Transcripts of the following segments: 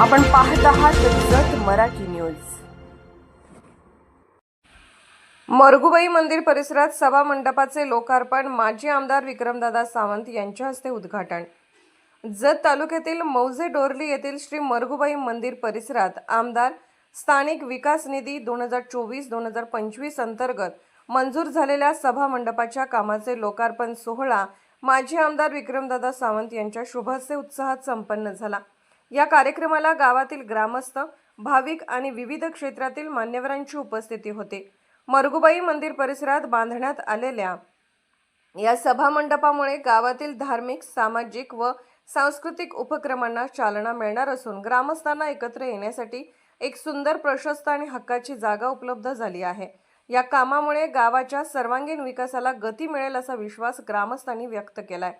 आपण पाहत आहात जत मराठी न्यूज. मरगुबाई मंदिर परिसरात सभा मंडपाचे लोकार्पण माजी आमदार विक्रमदादा सावंत यांच्या हस्ते उद्घाटन. जत तालुक्यातील मौजे डोरली येथील श्री मरगुबाई मंदिर परिसरात आमदार स्थानिक विकास निधी दोन हजार चोवीस दोन हजार पंचवीस अंतर्गत मंजूर झालेल्या सभा मंडपाच्या कामाचे लोकार्पण सोहळा माजी आमदार विक्रमदादा सावंत यांच्या शुभस्य उत्साहात संपन्न झाला. या कार्यक्रमाला गावातील ग्रामस्थ भाविक आणि विविध क्षेत्रातील मान्यवरांची उपस्थिती होती. मरगुबाई मंदिर परिसरात बांधण्यात आलेल्या या सभामंडपामुळे गावातील धार्मिक सामाजिक व सांस्कृतिक उपक्रमांना चालना मिळणार असून ग्रामस्थांना एकत्र येण्यासाठी एक सुंदर प्रशस्त आणि हक्काची जागा उपलब्ध झाली आहे. या कामामुळे गावाच्या सर्वांगीण विकासाला गती मिळेल असा विश्वास ग्रामस्थांनी व्यक्त केलाय.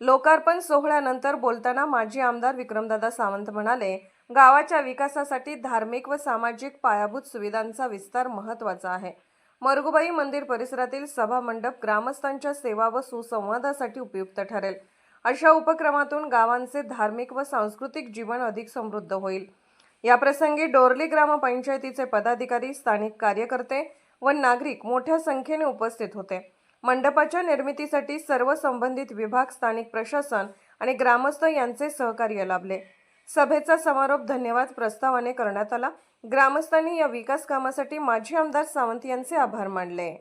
लोकार्पण सोहळ्यानंतर बोलताना माजी आमदार विक्रमदादा सावंत म्हणाले गावाच्या विकासासाठी धार्मिक व सामाजिक पायाभूत सुविधांचा विस्तार महत्त्वाचा आहे. मरगुबाई मंदिर परिसरातील सभा मंडप ग्रामस्थांच्या सेवा व सुसंवादासाठी उपयुक्त ठरेल. अशा उपक्रमातून गावांचे धार्मिक व सांस्कृतिक जीवन अधिक समृद्ध होईल. या प्रसंगी डोरली ग्रामपंचायतीचे पदाधिकारी स्थानिक कार्यकर्ते व नागरिक मोठ्या संख्येने उपस्थित होते. मंडपाच्या निर्मितीसाठी सर्व संबंधित विभाग स्थानिक प्रशासन आणि ग्रामस्थ यांचे सहकार्य लाभले. सभेचा समारोप धन्यवाद प्रस्तावाने करण्यात आला. ग्रामस्थांनी या विकास कामासाठी माजी आमदार सावंत यांचे आभार मानले.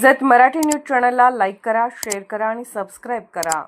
जत मराठी न्यूज चॅनलला लाईक करा शेअर करा आणि सबस्क्राईब करा.